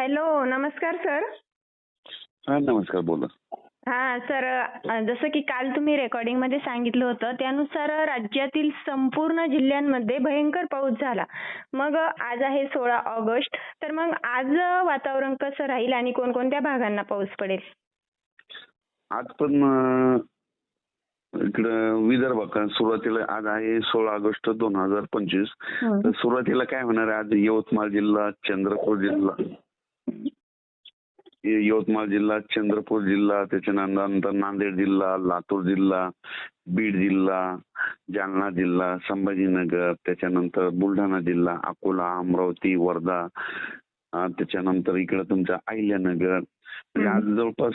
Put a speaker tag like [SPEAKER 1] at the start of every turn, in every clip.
[SPEAKER 1] Hello नमस्कार sir.
[SPEAKER 2] हा नमस्कार बोला.
[SPEAKER 1] हा सर जसं की काल तुम्ही रेकॉर्डिंगमध्ये सांगितलं होतं त्यानुसार राज्यातील संपूर्ण जिल्ह्यांमध्ये भयंकर पाऊस झाला. मग आज आहे सोळा ऑगस्ट तर मग आज वातावरण कसं राहील आणि कोणकोणत्या भागांना पाऊस पडेल?
[SPEAKER 2] आज पण अं, इकडं विदर्भात सुरुवातीला आज आहे सोळा ऑगस्ट दोन हजार पंचवीस. तर सुरुवातीला काय होणार आहे? आज यवतमाळ जिल्हा चंद्रपूर जिल्हा. यवतमाळ जिल्हा चंद्रपूर जिल्हा त्याच्यानंतर नांदेड जिल्हा लातूर जिल्हा बीड जिल्हा जालना जिल्हा संभाजीनगर त्याच्यानंतर बुलढाणा जिल्हा अकोला अमरावती वर्धा त्याच्यानंतर इकडं तुमचं अहिल्यानगर. म्हणजे आज जवळपास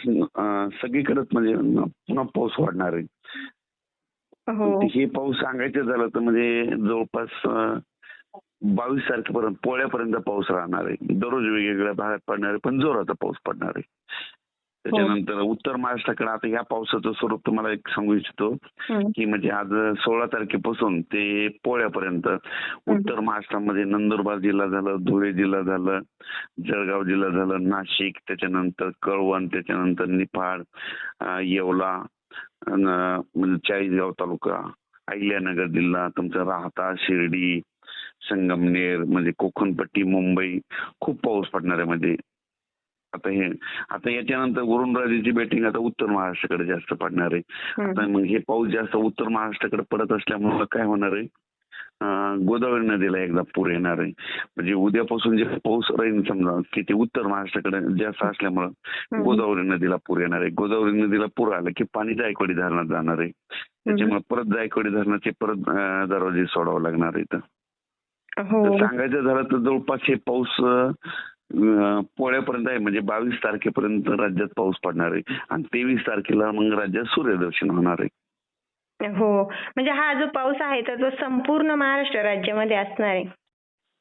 [SPEAKER 2] सगळीकडेच म्हणजे पुन्हा पाऊस वाढणार आहे.
[SPEAKER 1] हो.
[SPEAKER 2] हे पाऊस सांगायचं झालं तर म्हणजे जवळपास बावीस तारखेपर्यंत पोळ्यापर्यंत पाऊस राहणार आहे. दररोज वेगवेगळ्या भागात पडणार आहे पण जोराचा पाऊस पडणार आहे. त्याच्यानंतर उत्तर महाराष्ट्राकडे आता या पावसाचं स्वरूप तुम्हाला एक सांगू इच्छितो. की म्हणजे आज सोळा तारखेपासून ते पोळ्यापर्यंत उत्तर महाराष्ट्रामध्ये नंदुरबार जिल्हा झालं धुळे जिल्हा झालं जळगाव जिल्हा झालं नाशिक त्याच्यानंतर कळवण त्याच्यानंतर निफाड येवला म्हणजे चाळीसगाव तालुका अहिल्यानगर जिल्हा तुमचा राहता शिर्डी संगमनेर म्हणजे कोकणपट्टी मुंबई खूप पाऊस पडणार आहे म्हणजे आता हे आता याच्यानंतर वरुणराजाची बॅटिंग आता उत्तर महाराष्ट्राकडे जास्त पडणार आहे. आता मग हे पाऊस जास्त उत्तर महाराष्ट्राकडे पडत असल्यामुळे काय होणार आहे? गोदावरी नदीला एकदा पूर येणार आहे. म्हणजे उद्यापासून जे पाऊस राहील समजा की ते उत्तर महाराष्ट्राकडे जास्त असल्यामुळं गोदावरी नदीला पूर येणार आहे. गोदावरी नदीला पूर आला की पाणी जायकवाडी धरणात जाणार आहे. त्याच्यामुळे परत जायकवाडी धरणाचे परत दरवाजे सोडावं लागणार आहे सांगायचं झालं तर जवळपास हे पाऊस पोळ्यापर्यंत आहे म्हणजे बावीस तारखेपर्यंत राज्यात पाऊस पडणार आहे. आणि तेवीस तारखेला मग राज्यात सूर्यदर्शन होणार आहे.
[SPEAKER 1] हो. म्हणजे हा जो पाऊस आहे तर तो संपूर्ण महाराष्ट्र राज्यामध्ये असणार आहे.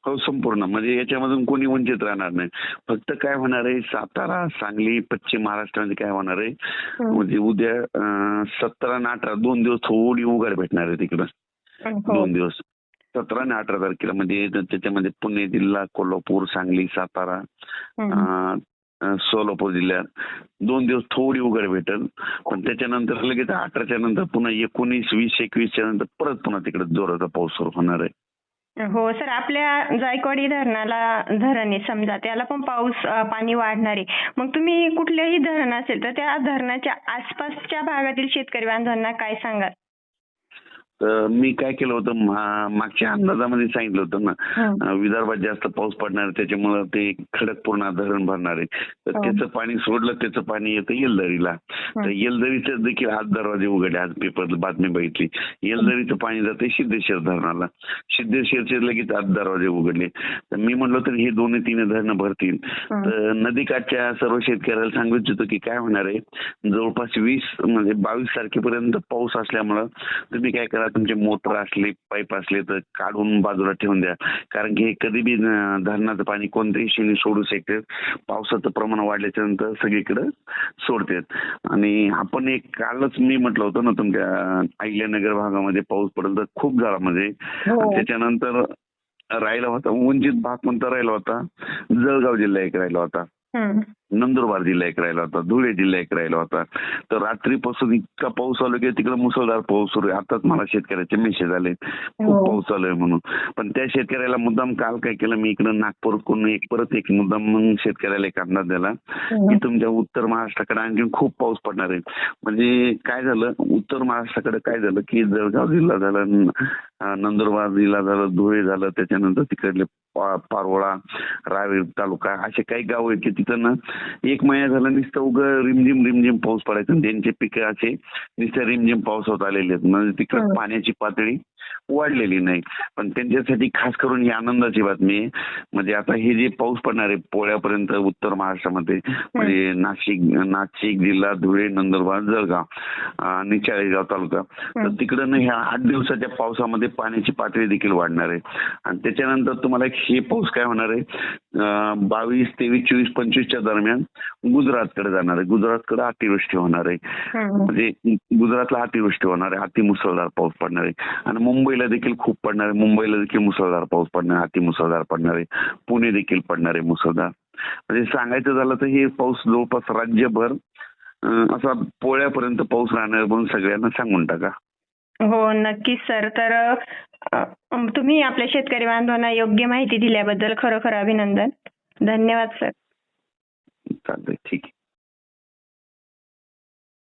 [SPEAKER 2] हो संपूर्ण. म्हणजे याच्यामधून कोणी वंचित राहणार नाही. फक्त काय होणार आहे सातारा सांगली पश्चिम महाराष्ट्रामध्ये काय होणार आहे? म्हणजे उद्या सतरा आणि अठरा दोन दिवस थोडी उघड भेटणार आहे तिकडं.
[SPEAKER 1] हो.
[SPEAKER 2] दोन दिवस. सतरा आणि अठरा तारखेला म्हणजे त्याच्यामध्ये पुणे जिल्हा कोल्हापूर सांगली सातारा सोलापूर जिल्ह्यात दोन दिवस थोडी उघड भेटेल. पण त्याच्यानंतर लगेच अठराच्या नंतर पुन्हा एकोणीस वीस एकवीसच्या नंतर परत पुन्हा तिकडे जोराचा पाऊस सुरू होणार आहे.
[SPEAKER 1] हो सर आपल्या जायकवाडी धरणाला धरण आहे समजा त्याला पण पाऊस पाणी वाढणार आहे. मग तुम्ही कुठलेही धरण असेल तर त्या धरणाच्या आसपासच्या भागातील शेतकरी बांधवांना काय सांगाल?
[SPEAKER 2] तर मी काय केलं होतं मागच्या अंदाजामध्ये सांगितलं होतं ना विदर्भात जास्त पाऊस पडणार आहे, त्याच्यामुळं ते खडकपूर्णा धरण भरणार आहे. तर
[SPEAKER 1] हो.
[SPEAKER 2] त्याचं पाणी सोडलं त्याचं पाणी येतं येलदरीला. तर येलदरीचं देखील आज दरवाजे उघडले आज पेपर बातमी बघितली. येलदरीचं पाणी जाते सिद्धेश्वर धरणाला. सिद्धेश्वरचे लगेच आज दरवाजे उघडले. तर मी म्हटलं तर हे दोन्ही तीन धरणं भरतील. तर नदीकाठच्या सर्व शेतकऱ्याला सांगू इच्छितो की काय होणार आहे जवळपास वीस म्हणजे बावीस तारखेपर्यंत पाऊस असल्यामुळं तुम्ही काय करा तुमचे मोटर असले पाईप असले तर काढून बाजूला ठेवून द्या. कारण की हे कधी बी धरणाचं पाणी कोणत्याही क्षणी सोडू शकते. पावसाचं प्रमाण वाढल्याच्या नंतर सगळीकडे सोडतात आणि आपण एक कालच मी म्हटलं होतं ना तुमच्या अहिल्यानगर भागामध्ये पाऊस पडेल तर खूप झाला म्हणजे
[SPEAKER 1] हो.
[SPEAKER 2] त्याच्यानंतर राहिला होता वंचित भाग कोणता राहिला होता? जळगाव जिल्हा एक राहिला होता. नंदुरबार जिल्हा एक राहिला होता धुळे जिल्हा एक राहिला होता. तर रात्रीपासून इतका पाऊस चालू की तिकडे मुसळधार पाऊस सुरू आहे. आताच मला शेतकऱ्याचे मेसेज आले.
[SPEAKER 1] हो.
[SPEAKER 2] खूप पाऊस चालू आहे म्हणून. पण त्या शेतकऱ्याला मुद्दाम काल काय केलं? मी इकडे नागपूरकडून एक परत एक मुद्दाम मग शेतकऱ्याला एक अंदाज दिला की तुमच्या उत्तर महाराष्ट्राकडे आणखी खूप पाऊस पडणार आहे. म्हणजे काय झालं? उत्तर महाराष्ट्राकडे काय झालं? की जळगाव जिल्हा झाला नंदुरबार जिल्हा झालं धुळे झालं त्याच्यानंतर तिकडले पारोळा रावेर तालुका असे काही गाव आहेत की तिथं ना एक महिना झाला नुसतं उग रिमझिम रिमझिम पाऊस पडायचा. त्यांचे पिकं असे नुसतं रिमझिम पावसात आलेले आहेत. म्हणजे तिकडे पाण्याची पातळी वाढलेली नाही. पण त्यांच्यासाठी खास करून ही आनंदाची बातमी आहे. म्हणजे आता हे जे पाऊस पडणार आहे पोळ्यापर्यंत उत्तर महाराष्ट्रामध्ये म्हणजे नाशिक नाशिक जिल्हा धुळे नंदुरबार जळगाव आणि चाळीसगाव तालुका. तर तिकडं ना ह्या आठ दिवसाच्या पावसामध्ये पाण्याची पातळी देखील वाढणार आहे. आणि त्याच्यानंतर तुम्हाला एक हे पाऊस काय होणार आहे? बावीस तेवीस चोवीस पंचवीसच्या दरम्यान गुजरातकडे जाणार आहे. गुजरातकडे अतिवृष्टी होणार आहे. म्हणजे गुजरातला अतिवृष्टी होणार आहे. अति मुसळधार पाऊस पडणार आहे. आणि मुंबईला देखील खूप पडणार आहे. मुंबईला देखील मुसळधार पाऊस पडणार अति मुसळधार पडणार आहे. पुणे देखील पडणार आहे मुसळधार. म्हणजे सांगायचं झालं तर हे पाऊस जवळपास राज्यभर असा पोळ्यापर्यंत पाऊस राहणार म्हणून सगळ्यांना सांगून टाका.
[SPEAKER 1] हो नक्कीच सर. तर तुम्ही आपल्या शेतकरी बांधवांना योग्य माहिती दिल्याबद्दल खरोखर अभिनंदन. धन्यवाद सर.
[SPEAKER 2] चालतंय. ठीक आहे.